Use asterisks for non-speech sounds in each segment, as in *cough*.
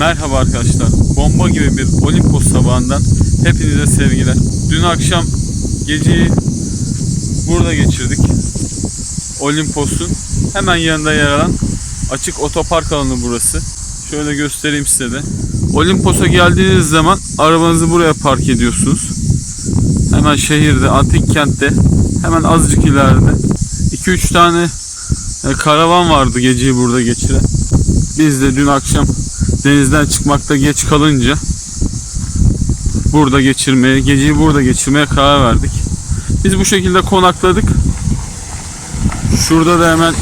Merhaba arkadaşlar. Bomba gibi bir Olimpos sabahından hepinize sevgiler. Dün akşam geceyi burada geçirdik. Olimpos'un hemen yanında yer alan açık otopark alanı burası. Şöyle göstereyim size de. Olimpos'a geldiğiniz zaman arabanızı buraya park ediyorsunuz. Hemen şehirde, antik kentte, hemen azıcık ileride 2-3 tane e, karavan vardı geceyi burada geçiren. Biz de dün akşam denizden çıkmakta geç kalınca burada geçirmeye, geceyi burada geçirmeye karar verdik. Biz bu şekilde konakladık. Şurada da hemen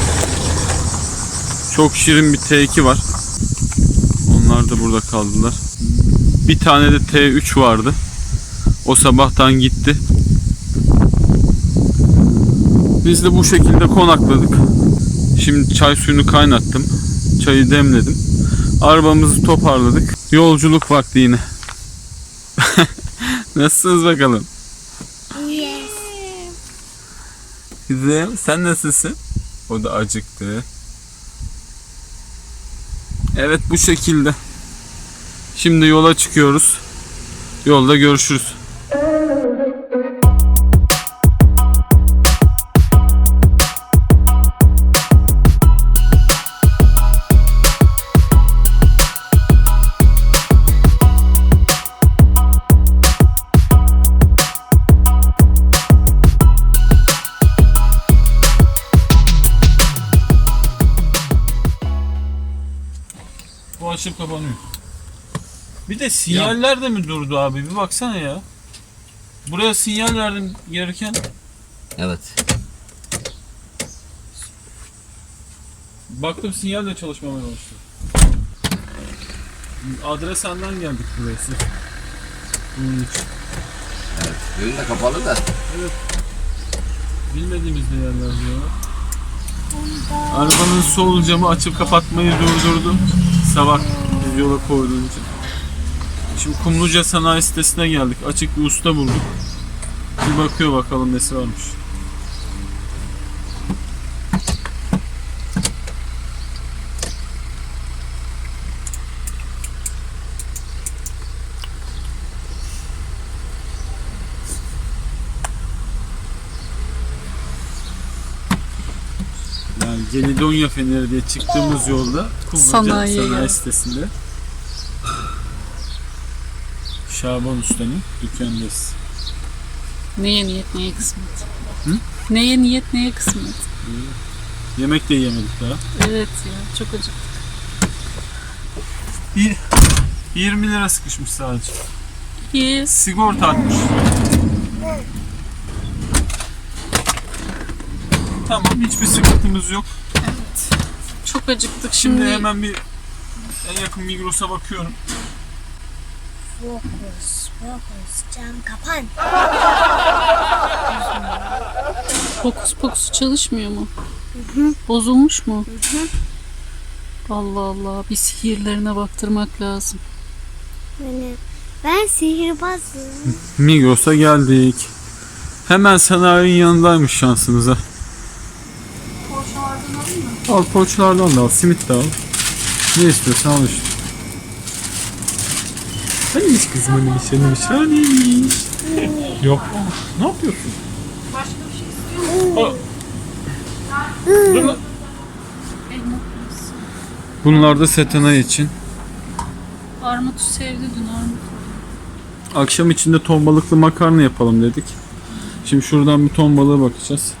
çok şirin bir T2 var. Onlar da burada kaldılar. Bir tane de T3 vardı. O sabahtan gitti. Biz de bu şekilde konakladık. Şimdi çay suyunu kaynattım. Çayı demledim. Arabamızı toparladık. Yolculuk vakti yine. *laughs* Nasılsınız bakalım? Yes. Güzel. Sen nasılsın? O da acıktı. Evet bu şekilde. Şimdi yola çıkıyoruz. Yolda görüşürüz. Açıp kapanıyor. Bir de sinyaller de mi durdu abi? Bir baksana ya. Buraya sinyal verdim gelirken. Evet. Baktım sinyal de çalışmamaya başladı. Adres senden geldik buraya sırf. Bunun için. Evet. Önü de kapalı da. Bilmediğimiz de yerler diyorlar. Arabanın sol camı açıp kapatmayı durdurdu. Sabah biz yola koyduğun için. Şimdi Kumluca Sanayi sitesine geldik. Açık bir usta bulduk. Bir bakıyor bakalım nesi varmış. Yani Gelidonya Feneri diye çıktığımız yolda Kumluca Sanayi gel. sitesinde Şaban Usta'nın dükkanındayız. Neye niyet neye kısmet. Hı? Neye niyet neye kısmet. Yemek de yemedik daha. Evet ya çok acık. Bir 20 lira sıkışmış sadece. İyi. Sigorta atmış. Tamam hiçbir sıkıntımız yok. Çok acıktık Şimdi şimdi. hemen bir en yakın Migros'a bakıyorum. Fokus, fokus, cam kapan. Fokus pokus çalışmıyor mu? Bozulmuş mu? Allah Allah bir sihirlerine baktırmak lazım. Yani ben sihirbazım. Migros'a geldik. Hemen sanayinin yanındaymış şansımıza. Al poğaçalardan da al, simit de al. Ne istiyorsan al işte. Hanimiş kızım hanimiş, hanimiş, hanimiş. Yok. Ne yapıyorsun? Başka bir şey istiyor musun? Dur lan. Bunlar da setana için. Armut'u sevdi dün Armut. Akşam içinde ton balıklı makarna yapalım dedik. Şimdi şuradan bir ton balığı bakacağız.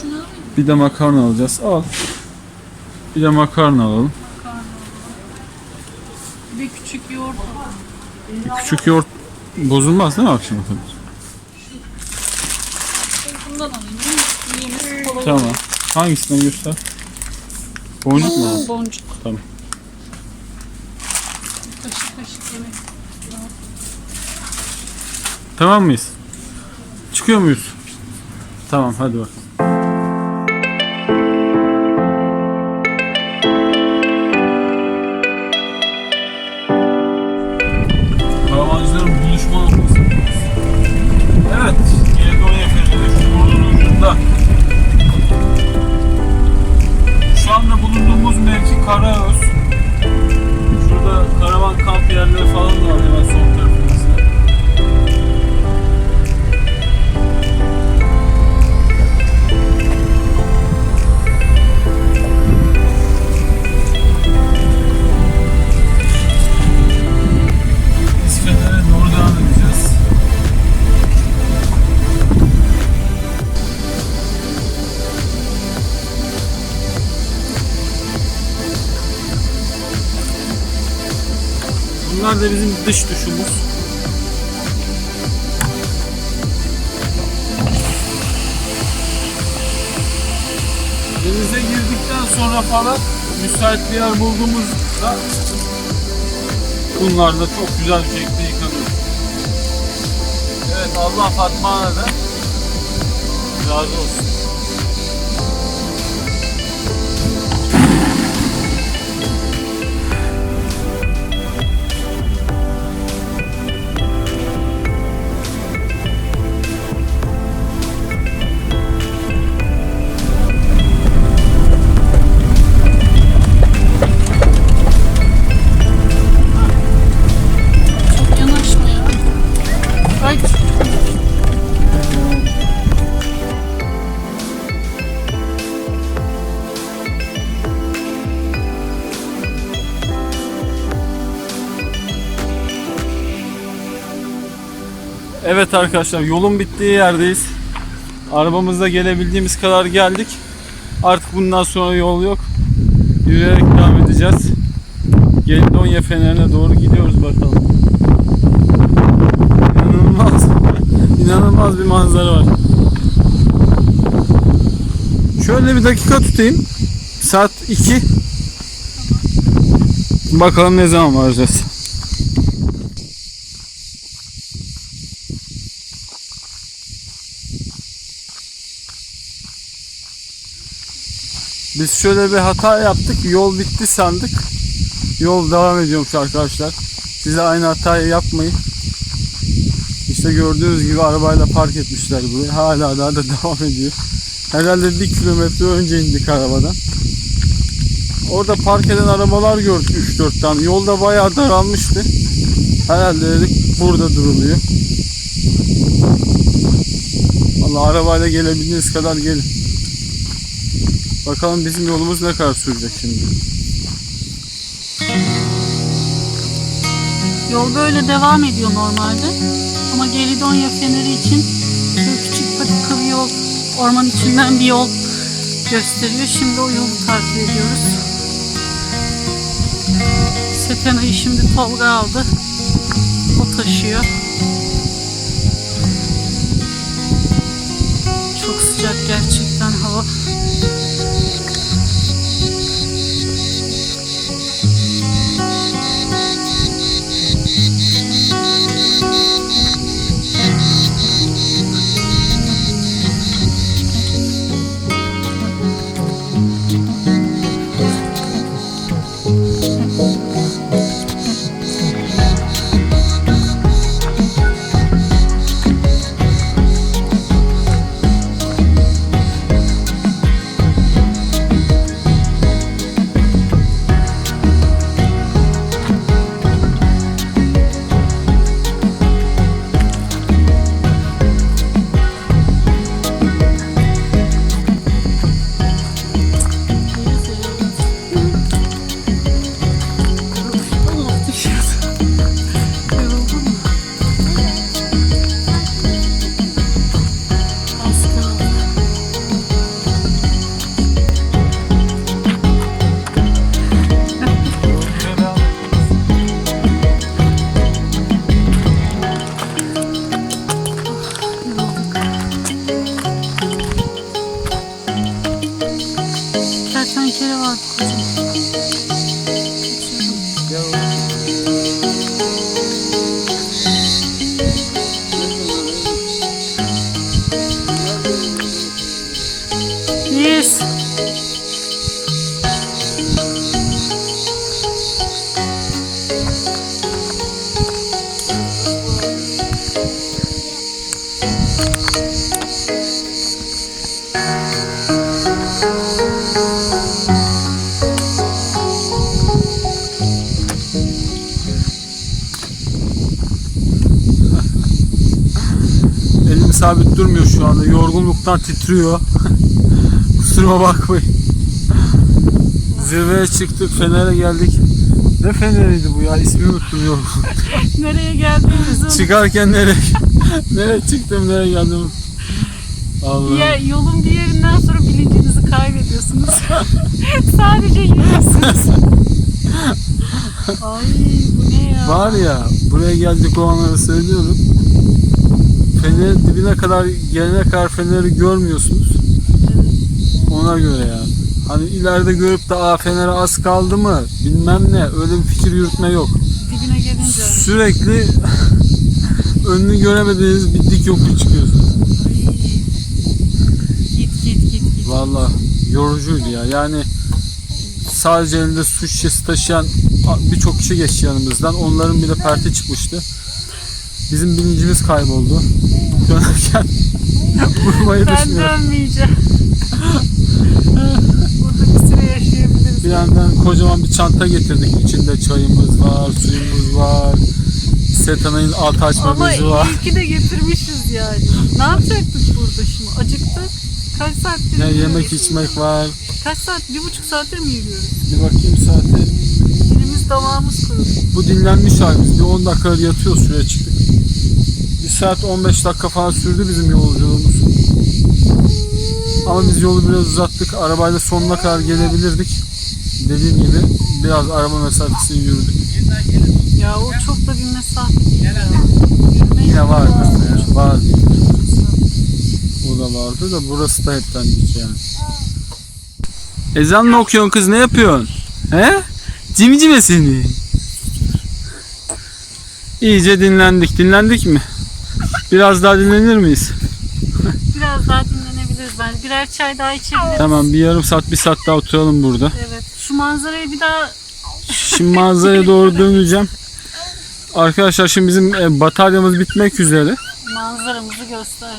Şunu alayım Bir de makarna alacağız. Al. Bir de makarna alalım. Bir küçük yoğurt. Bir küçük yoğurt bozulmaz değil mi akşama kadar? Bundan alayım? Yemesi kolay Tamam. olur. Hangisinden göster? Boncuk mu alalım? Boncuk. Tamam. Kaşık kaşık yemek. Tamam mıyız? Çıkıyor muyuz? Tamam hadi bak. Dış duşumuz. Denize girdikten sonra falan müsait bir yer bulduğumuzda bunlar da çok güzel bir şekilde yıkanıyor. Evet Allah Fatma Ana da razı olsun. Evet arkadaşlar yolun bittiği yerdeyiz. Arabamızla gelebildiğimiz kadar geldik. Artık bundan sonra yol yok. Yürüyerek devam edeceğiz. Gelidonya Feneri'ne doğru gidiyoruz bakalım. İnanılmaz, *laughs* inanılmaz bir manzara var. Şöyle bir dakika tutayım. Saat 2. Bakalım ne zaman varacağız. Biz şöyle bir hata yaptık. Yol bitti sandık. Yol devam ediyormuş arkadaşlar. Size aynı hatayı yapmayın. İşte gördüğünüz gibi arabayla park etmişler buraya. Hala daha da *laughs* devam ediyor. Herhalde bir kilometre önce indik arabadan. Orada park eden arabalar gördük 3-4 tane. Yolda bayağı daralmıştı. Herhalde dedik burada duruluyor. Vallahi arabayla gelebildiğiniz kadar gelin. Bakalım bizim yolumuz ne kadar sürecek şimdi. Yol böyle devam ediyor normalde. Ama Gelidonya Feneri için şöyle küçük patika bir yol, orman içinden bir yol gösteriyor. Şimdi o yolu takip ediyoruz. Setena'yı şimdi Tolga aldı. O taşıyor. Çok sıcak gerçekten hava. Durmuyor şu anda. Yorgunluktan titriyor. *laughs* Kusuruma bakmayın. Zirveye çıktık, Fener'e geldik. Ne Fener'iydi bu ya? İsmini unuttum yorgun. *laughs* Nereye geldiğimizi Çıkarken nereye *laughs* nereye çıktım, nereye geldim? Allah. Ya, yolun bir yerinden sonra bilincinizi kaybediyorsunuz. Sadece yürüyorsunuz. Ay bu ne ya? Var ya buraya geldik olanları söylüyorum. Fener dibine kadar gelene kadar feneri görmüyorsunuz. Ona göre yani. Hani ileride görüp de aa fenere az kaldı mı bilmem ne öyle bir fikir yürütme yok. Dibine gelince. Sürekli *laughs* önünü göremediğiniz bir dik yokuş çıkıyorsunuz. Git git git git. Valla yorucuydu ya. Yani sadece elinde su şişesi taşıyan birçok kişi geçti yanımızdan. Onların bile perti çıkmıştı. Bizim bilincimiz kayboldu. Dönerken *laughs* vurmayı Ben düşünüyorum. dönmeyeceğim. *laughs* Burada bir süre yaşayabiliriz. Bir yandan kocaman bir çanta getirdik. İçinde çayımız var, suyumuz var. Setanayın alt açma Ama bezi var. iyi ki de getirmişiz yani. Ne yapacaktık burada şimdi? Acıktık. Kaç saattir Ne yemek içmek var. Kaç saat? Bir buçuk saattir mi yürüyoruz? Bir bakayım saate. Dilimiz damağımız kurudu. Bu dinlenmiş halimiz. Bir 10 dakika yatıyoruz şuraya çıktık. Saat 15 dakika falan sürdü bizim yolculuğumuz. Ama biz yolu biraz uzattık. Arabayla sonuna kadar gelebilirdik. Dediğim gibi biraz araba mesafesini yürüdük. Ya o çok da bir mesafe değil ya. Yine vardı lazım. ya. Vardı. O da vardı da burası da hepten dik yani. Ezan mı okuyorsun kız ne yapıyorsun? He? Cimcime seni. İyice dinlendik. Dinlendik mi? Biraz daha dinlenir miyiz? Biraz daha dinlenebiliriz bence. Birer çay daha içebiliriz. Tamam bir yarım saat bir saat daha oturalım burada. Evet. Şu manzarayı bir daha Şimdi manzaraya doğru *laughs* döneceğim. Arkadaşlar şimdi bizim e, bataryamız bitmek üzere. manzaramızı göster.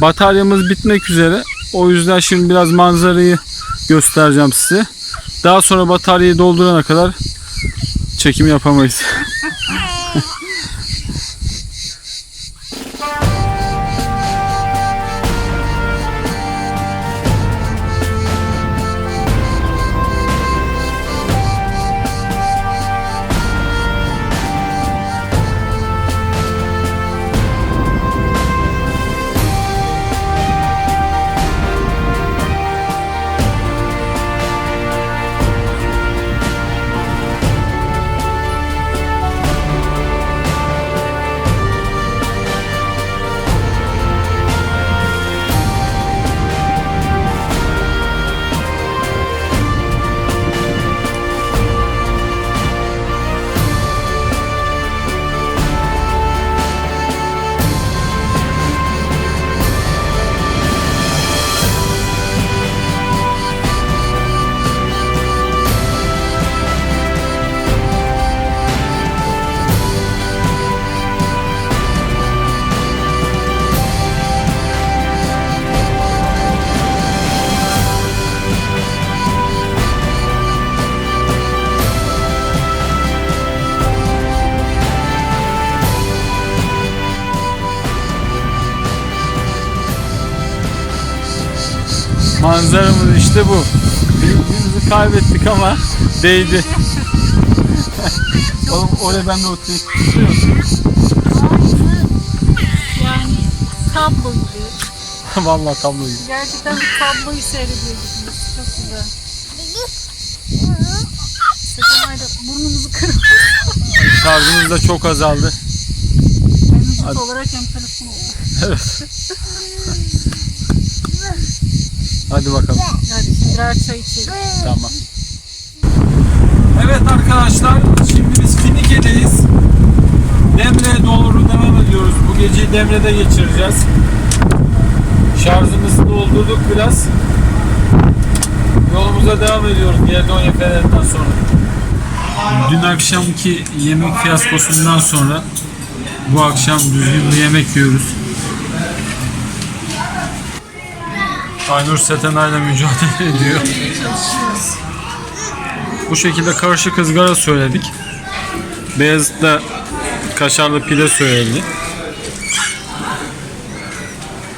Bataryamız bitmek üzere. O yüzden şimdi biraz manzarayı göstereceğim size. Daha sonra bataryayı doldurana kadar çekim yapamayız. *laughs* Manzaramız işte bu. Bilincimizi kaybettik ama değdi. *laughs* Oğlum oraya ben de oturayım. Yani tablo gibi. *laughs* Vallahi tablo gibi. Gerçekten bir tabloyu seyrediyor gibiyim. Çok güzel. Seçenay da burnumuzu kırıp Şarjımız da çok azaldı. hem vücut olarak hem telefon olarak. Evet. *laughs* Hadi bakalım. Hadi şimdi birer çay içelim. Tamam. Evet arkadaşlar, şimdi biz Finike'deyiz. Demre'ye doğru devam ediyoruz. Bu geceyi Demre'de geçireceğiz. Şarjımızı doldurduk biraz. Yolumuza devam ediyoruz Gerdonya Fener'den sonra. Dün akşamki yemek fiyaskosundan sonra bu akşam düzgün bir yemek yiyoruz. Aynur Setenay'la mücadele ediyor. Bu şekilde karışık ızgara söyledik. Beyazıt'ta kaşarlı pide söyledi.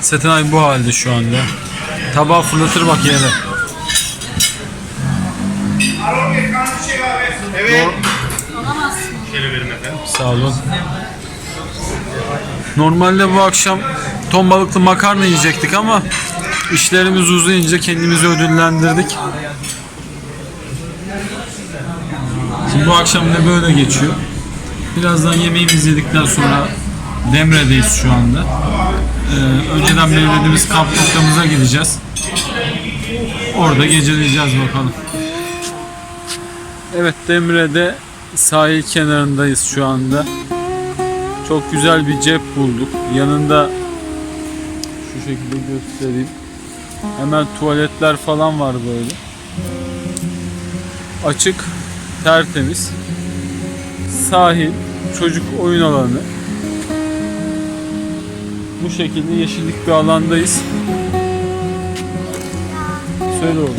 Setenay bu halde şu anda. Tabağı fırlatır bak yere. Evet. Sağ olun. Normalde bu akşam ton balıklı makarna yiyecektik ama işlerimiz uzayınca kendimizi ödüllendirdik. Şimdi bu akşam da böyle geçiyor. Birazdan yemeğimizi yedikten sonra Demre'deyiz şu anda. Ee, önceden belirlediğimiz kamp noktamıza gideceğiz. Orada geceleyeceğiz bakalım. Evet Demre'de sahil kenarındayız şu anda. Çok güzel bir cep bulduk. Yanında şu şekilde göstereyim. Hemen tuvaletler falan var böyle. Açık, tertemiz. Sahil, çocuk oyun alanı. Bu şekilde yeşillik bir alandayız. Söyle oğlum.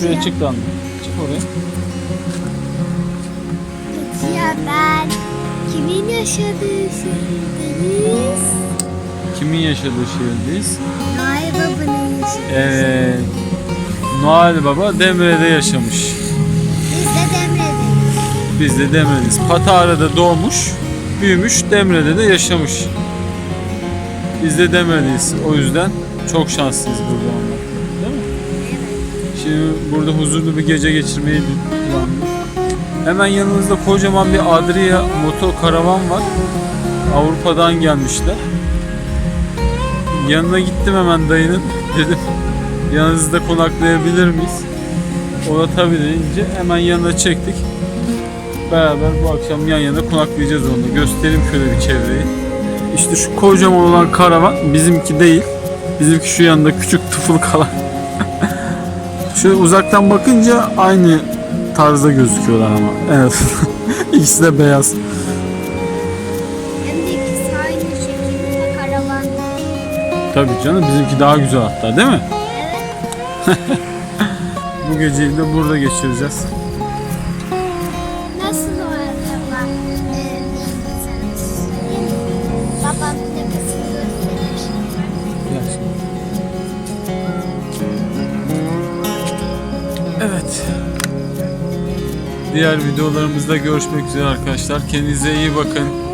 Şuraya çık lan. Çık oraya. Ya ben kimin yaşadığı şehirdeyiz? Kimin yaşadığı şehirdeyiz? Noel Baba'nın Evet. Noel Baba Demre'de yaşamış. Biz de Demre'deyiz. Biz de Demre'deyiz. Patara'da doğmuş, büyümüş, Demre'de de yaşamış. Biz de Demre'deyiz. O yüzden çok şanslıyız burada olmak. Değil mi? Şimdi burada huzurlu bir gece geçirmeyi planlıyoruz. Hemen yanımızda kocaman bir Adria moto karavan var. Avrupa'dan gelmişler. Yanına gittim hemen dayının. Dedim yanınızda konaklayabilir miyiz? O da tabii deyince hemen yanına çektik. Beraber bu akşam yan yana konaklayacağız onu. Göstereyim şöyle bir çevreyi. İşte şu kocaman olan karavan bizimki değil. Bizimki şu yanında küçük tıfıl kalan. *laughs* Şöyle uzaktan bakınca aynı tarzda gözüküyorlar ama. Evet. *laughs* İkisi de beyaz. Tabii canım bizimki daha güzel hatta değil mi? Evet. Bu geceyi de burada geçireceğiz. Nasıl? Babam gösterir. Evet. Diğer videolarımızda görüşmek üzere arkadaşlar. Kendinize iyi bakın.